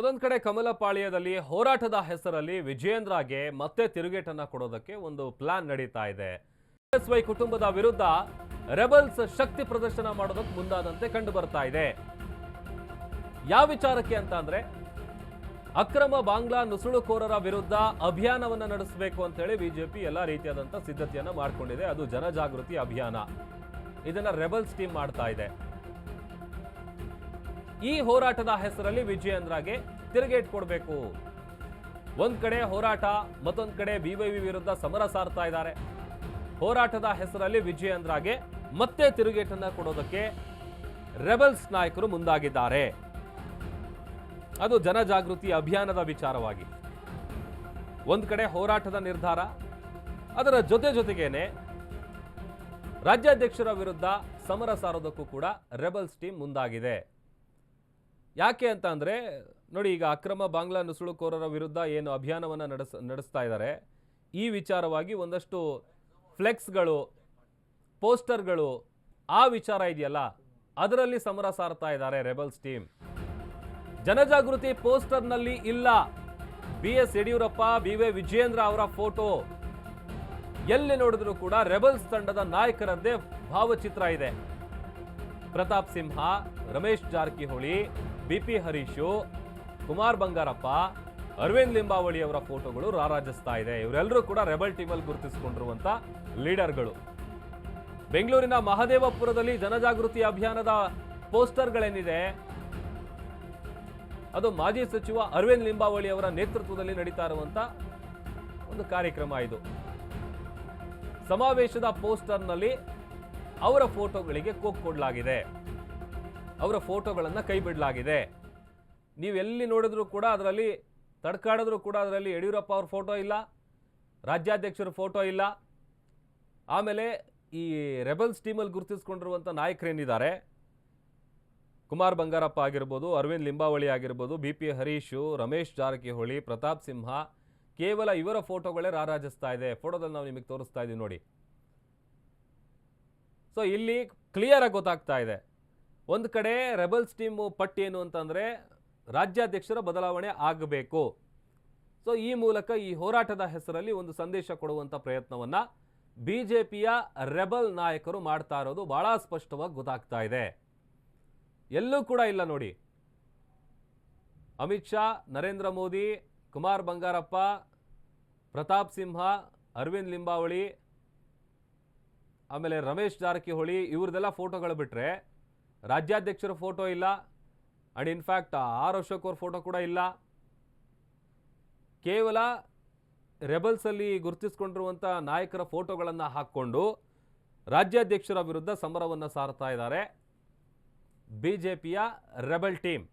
ಒಂದೊಂದ್ ಕಡೆ ಕಮಲಪಾಳ್ಯದಲ್ಲಿ ಹೋರಾಟದ ಹೆಸರಲ್ಲಿ ವಿಜಯೇಂದ್ರಗೆ ಮತ್ತೆ ತಿರುಗೇಟನ್ನ ಕೊಡೋದಕ್ಕೆ ಒಂದು ಪ್ಲಾನ್ ನಡೀತಾ ಇದೆ. ವೈ ಕುಟುಂಬದ ವಿರುದ್ಧ ರೆಬಲ್ಸ್ ಶಕ್ತಿ ಪ್ರದರ್ಶನ ಮಾಡೋದಕ್ಕೆ ಮುಂದಾದಂತೆ ಕಂಡು ಬರ್ತಾ ಇದೆ. ಯಾವ ವಿಚಾರಕ್ಕೆ ಅಂತ ಅಂದ್ರೆ, ಅಕ್ರಮ ಬಾಂಗ್ಲಾ ನುಸುಳುಕೋರರ ವಿರುದ್ಧ ಅಭಿಯಾನವನ್ನು ನಡೆಸಬೇಕು ಅಂತೇಳಿ ಬಿಜೆಪಿ ಎಲ್ಲಾ ರೀತಿಯಾದಂತ ಸಿದ್ಧತೆಯನ್ನು ಮಾಡ್ಕೊಂಡಿದೆ. ಅದು ಜನಜಾಗೃತಿ ಅಭಿಯಾನ. ಇದನ್ನ ರೆಬಲ್ಸ್ ಟೀಮ್ ಮಾಡ್ತಾ ಇದೆ. ಈ ಹೋರಾಟದ ಹೆಸರಲ್ಲಿ ವಿಜಯೇಂದ್ರಗೆ ತಿರುಗೇಟ್ ಕೊಡಬೇಕು. ಒಂದ್ ಕಡೆ ಹೋರಾಟ, ಮತ್ತೊಂದ್ ಕಡೆ ಬಿವೈವಿ ವಿರುದ್ಧ ಸಮರ ಸಾರ್ತಾ ಇದ್ದಾರೆ. ಹೋರಾಟದ ಹೆಸರಲ್ಲಿ ವಿಜಯೇಂದ್ರಗೆ ಮತ್ತೆ ತಿರುಗೇಟನ್ನ ಕೊಡೋದಕ್ಕೆ ರೆಬಲ್ಸ್ ನಾಯಕರು ಮುಂದಾಗಿದ್ದಾರೆ. ಅದು ಜನಜಾಗೃತಿ ಅಭಿಯಾನದ ವಿಚಾರವಾಗಿ. ಒಂದ್ ಕಡೆ ಹೋರಾಟದ ನಿರ್ಧಾರ, ಅದರ ಜೊತೆ ಜೊತೆಗೇನೆ ರಾಜ್ಯಾಧ್ಯಕ್ಷರ ವಿರುದ್ಧ ಸಮರ ಸಾರೋದಕ್ಕೂ ಕೂಡ ರೆಬಲ್ಸ್ ಟೀಮ್ ಮುಂದಾಗಿದೆ. ಯಾಕೆ ಅಂತ ಅಂದರೆ, ನೋಡಿ ಈಗ ಅಕ್ರಮ ಬಾಂಗ್ಲಾ ನುಸುಳುಕೋರರ ವಿರುದ್ಧ ಏನು ಅಭಿಯಾನವನ್ನು ನಡೆಸ್, ನಡೆಸ್ತಾ ಇದ್ದಾರೆ ಈ ವಿಚಾರವಾಗಿ ಒಂದಷ್ಟು ಫ್ಲೆಕ್ಸ್ಗಳು, ಪೋಸ್ಟರ್ಗಳು, ಆ ವಿಚಾರ ಇದೆಯಲ್ಲ, ಅದರಲ್ಲಿ ಸಮರ ಸಾರ್ತಾ ಇದ್ದಾರೆ ರೆಬಲ್ಸ್ ಟೀಮ್. ಜನಜಾಗೃತಿ ಪೋಸ್ಟರ್ನಲ್ಲಿ ಇಲ್ಲ. B S Yediyurappa, B Y Vijayendra ಅವರ ಫೋಟೋ. ಎಲ್ಲಿ ನೋಡಿದ್ರು ಕೂಡ ರೆಬಲ್ಸ್ ತಂಡದ ನಾಯಕರದ್ದೇ ಭಾವಚಿತ್ರ ಇದೆ. ಪ್ರತಾಪ್ ಸಿಂಹ, ರಮೇಶ್ ಜಾರಕಿಹೊಳಿ ಬಿ ಪಿ ಹರೀಶು, ಕುಮಾರ್ ಬಂಗಾರಪ್ಪ, ಅರವಿಂದ್ ಲಿಂಬಾವಳಿ ಅವರ ಫೋಟೋಗಳು ರಾರಾಜಿಸ್ತಾ ಇದೆ. ಇವರೆಲ್ಲರೂ ಕೂಡ ರೆಬಲ್ ಟೀಮಲ್ಲಿ ಗುರುತಿಸಿಕೊಂಡಿರುವಂಥ ಲೀಡರ್ಗಳು. ಬೆಂಗಳೂರಿನ ಮಹದೇವಪುರದಲ್ಲಿ ಜನಜಾಗೃತಿ ಅಭಿಯಾನದ ಪೋಸ್ಟರ್ಗಳೇನಿದೆ, ಅದು ಮಾಜಿ ಸಚಿವ ಅರವಿಂದ್ ಲಿಂಬಾವಳಿ ಅವರ ನೇತೃತ್ವದಲ್ಲಿ ನಡೀತಾ ಇರುವಂತ ಒಂದು ಕಾರ್ಯಕ್ರಮ ಇದು. ಸಮಾವೇಶದ ಪೋಸ್ಟರ್ನಲ್ಲಿ ಅವರ ಫೋಟೋಗಳಿಗೆ ಕೋಕ್ ಕೊಡಲಾಗಿದೆ. ಅವರ ಫೋಟೋಗಳನ್ನು ಕೈ ಬಿಡಲಾಗಿದೆ ಎಲ್ಲಿ ನೋಡಿದ್ರು ಕೂಡ ಅದರಲ್ಲಿ, ತಡ್ಕಾಡಿದ್ರೂ ಕೂಡ ಅದರಲ್ಲಿ ಯಡಿಯೂರಪ್ಪ ಅವ್ರ ಫೋಟೋ ಇಲ್ಲ, ರಾಜ್ಯಾಧ್ಯಕ್ಷರ ಫೋಟೋ ಇಲ್ಲ. ಆಮೇಲೆ ಈ ರೆಬಲ್ಸ್ ಟೀಮಲ್ಲಿ ಗುರುತಿಸ್ಕೊಂಡಿರುವಂಥ ನಾಯಕರೇನಿದ್ದಾರೆ ಕುಮಾರ್ ಬಂಗಾರಪ್ಪ ಆಗಿರ್ಬೋದು, ಅರವಿಂದ್ ಲಿಂಬಾವಳಿ ಆಗಿರ್ಬೋದು, ಬಿ ಪಿ ಹರೀಶು, ರಮೇಶ್ ಜಾರಕಿಹೊಳಿ, ಪ್ರತಾಪ್ ಸಿಂಹ, ಕೇವಲ ಇವರ ಫೋಟೋಗಳೇ ರಾರಾಜಿಸ್ತಾ ಇದೆ. ಫೋಟೋದಲ್ಲಿ ನಾವು ನಿಮಗೆ ತೋರಿಸ್ತಾ ಇದ್ದೀವಿ ನೋಡಿ. ಸೊ ಇಲ್ಲಿ ಕ್ಲಿಯರಾಗಿ ಗೊತ್ತಾಗ್ತಾ ಇದೆ. ಒಂದು ಕಡೆ ರೆಬಲ್ಸ್ ಟೀಮ್ ಪಟ್ಟಿ ಏನು ಅಂತಂದರೆ ರಾಜ್ಯಾಧ್ಯಕ್ಷರ ಬದಲಾವಣೆ ಆಗಬೇಕು. ಸೊ ಈ ಮೂಲಕ ಈ ಹೋರಾಟದ ಹೆಸರಲ್ಲಿ ಒಂದು ಸಂದೇಶ ಕೊಡುವಂಥ ಪ್ರಯತ್ನವನ್ನು ಬಿ ಜೆ ಪಿಯ ರೆಬಲ್ ನಾಯಕರು ಮಾಡ್ತಾ ಇರೋದು ಬಹಳ ಸ್ಪಷ್ಟವಾಗಿ ಗೊತ್ತಾಗ್ತಾ ಇದೆ. ಎಲ್ಲೂ ಕೂಡ ಇಲ್ಲ ನೋಡಿ. ಅಮಿತ್ ಶಾ, ನರೇಂದ್ರ ಮೋದಿ, ಕುಮಾರ್ ಬಂಗಾರಪ್ಪ, ಪ್ರತಾಪ್ ಸಿಂಹ, ಅರವಿಂದ್ ಲಿಂಬಾವಳಿ, ಆಮೇಲೆ ರಮೇಶ್ ಜಾರಕಿಹೊಳಿ ಇವ್ರದೆಲ್ಲ ಫೋಟೋಗಳು ಬಿಟ್ಟರೆ ರಾಜ್ಯಾಧ್ಯಕ್ಷರ ಫೋಟೋ ಇಲ್ಲ. And in fact R Ashok ಅವ್ರ ಫೋಟೋ ಕೂಡ ಇಲ್ಲ. ಕೇವಲ ರೆಬಲ್ಸಲ್ಲಿ ಗುರುತಿಸ್ಕೊಂಡಿರುವಂಥ ನಾಯಕರ ಫೋಟೋಗಳನ್ನು ಹಾಕ್ಕೊಂಡು ರಾಜ್ಯಾಧ್ಯಕ್ಷರ ವಿರುದ್ಧ ಸಮರವನ್ನು ಸಾರ್ತಾ ಇದ್ದಾರೆ. ಬಿ ಜೆ ಪಿಯ ರೆಬಲ್ ಟೀಮ್.